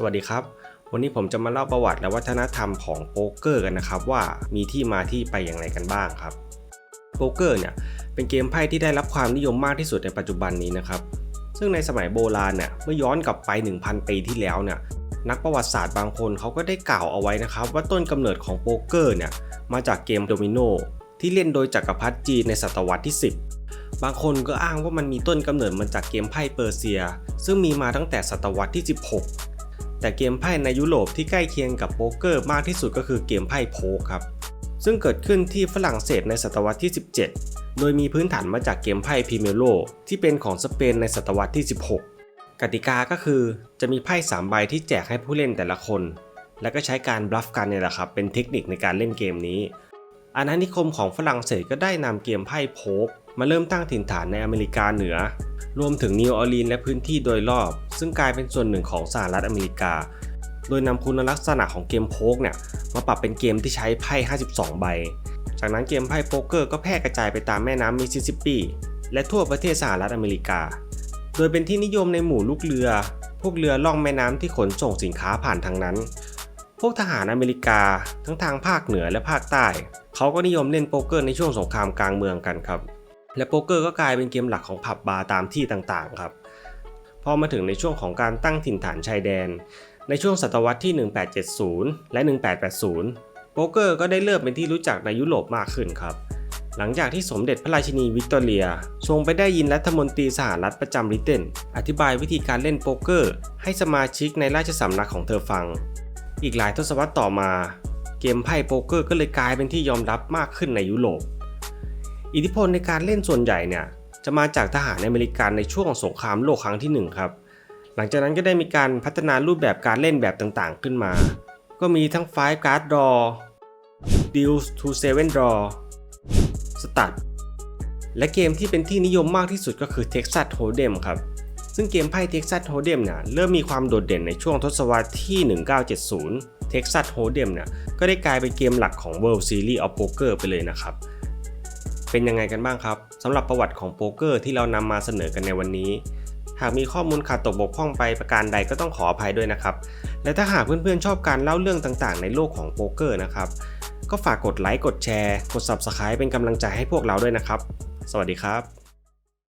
สวัสดีครับ วันนี้ผมจะมาเล่าประวัติและวัฒนธรรมของโป๊กเกอร์กันนะครับว่ามีที่มาที่ไปอย่างไรกันบ้างครับ โป๊กเกอร์เนี่ยเป็นเกมไพ่ที่ได้รับความนิยมมากที่สุดในปัจจุบันนี้นะครับซึ่งในสมัยโบราณเนี่ยเมื่อย้อนกลับไป 1,000 ปีที่แล้วเนี่ยนักประวัติศาสตร์บางคนเขาก็ได้กล่าวเอาไว้นะครับ ว่าต้นกำเนิดของโป๊กเกอร์เนี่ยมาจากเกมโดมิโนที่เล่นโดยจักรพรรดิจีนในศตวรรษที่ 10 บางคนก็อ้างว่ามันมีต้นกำเนิดมาจากเกมไพ่เปอร์เซีย ซึ่งมีมาตั้งแต่ศตวรรษที่ 16 แต่เกมไพ่ในยุโรปที่ใกล้เคียงกับโป๊กเกอร์มากที่สุดก็คือเกมไพ่โป๊กครับ ซึ่งเกิดขึ้นที่ฝรั่งเศสในศตวรรษที่ 17 โดยมีพื้นฐานมาจากเกมไพ่พรีเมโลที่เป็นของสเปนในศตวรรษที่ 16 กติกาก็คือจะมีไพ่3ใบที่แจกให้ผู้เล่นแต่ละคน แล้วก็ใช้การบลัฟกันเนี่ยแหละครับเป็นเทคนิคในการเล่นเกมนี้อาณานิคมของฝรั่งเศสก็ได้นำเกมไพ่โป๊กมาเริ่มตั้งถิ่นฐานในอเมริกาเหนือ รวมถึงนิวออร์ลีนและพื้นที่โดยรอบ ซึ่งกลายเป็นส่วนหนึ่งของสหรัฐอเมริกา โดยนำคุณลักษณะของเกมโป๊กเนี่ยมาปรับเป็นเกมที่ใช้ไพ่ 52 ใบ จากนั้นเกมไพ่โป๊กเกอร์ก็แพร่กระจายไปตามแม่น้ำมิสซิสซิปปีและทั่วประเทศสหรัฐอเมริกา โดยเป็นที่นิยมในหมู่ลูกเรือ พวกเรือล่องแม่น้ำที่ขนส่งสินค้าผ่านทางนั้น พวกทหารอเมริกาทั้งทางภาคเหนือและภาคใต้ เขาก็นิยมเล่นโป๊กเกอร์ในช่วงสงครามกลางเมืองกันครับ และโป๊กเกอร์ก็กลายเป็นเกมหลักของผับบาร์ตามที่ต่างๆครับ อมาถึงในช่วงของการตั้งถิ่นฐานชายแดน ในช่วงศตวรรษที่ 1870 และ 1880 โป๊กเกอร์ก็ได้เริ่มเป็นที่รู้จักในยุโรปมากขึ้นครับ หลังจากที่สมเด็จพระราชินีวิกตอเรีย ทรงไปได้ยินรัฐมนตรีสหรัฐประจำริเตนอธิบายวิธีการเล่นโป๊กเกอร์ ให้สมาชิกในราชสำนักของเธอฟัง อีกหลายทศวรรษต่อมา เกมไพ่โป๊กเกอร์ก็เลยกลายเป็นที่ยอมรับมากขึ้นในยุโรปอิทธิพลในการเล่นส่วนใหญ่เนี่ย จะมาจากทหารอเมริกันในช่วงสงครามโลกครั้งที่ 1 ครับ หลังจากนั้นก็ได้มีการพัฒนารูปแบบการเล่นแบบต่างๆ ขึ้นมา ก็มีทั้ง5 card draw deals to 7 draw stud และเกมที่เป็นที่นิยมมากที่สุดก็คือ Texas Hold'em ครับ ซึ่งเกมไพ่ Texas Hold'em เนี่ยเริ่มมีความโดดเด่นในช่วงทศวรรษที่ 1970 Texas Hold'em เนี่ยก็ได้กลายเป็นเกมหลักของ World Series of Poker ไปเลยนะครับ เป็นยังไงกันบ้างครับสำหรับประวัติของโป๊กเกอร์ที่เรานำมาเสนอกันในวันนี้ หากมีข้อมูลขาดตกบกพร่องไปประการใดก็ต้องขออภัยด้วยนะครับ และถ้าหากเพื่อนๆชอบการเล่าเรื่องต่างๆ ในโลกของโป๊กเกอร์นะครับก็ฝากกดไลค์กดแชร์ กด Subscribe เป็นกำลังใจให้พวกเราด้วยนะครับ สวัสดีครับ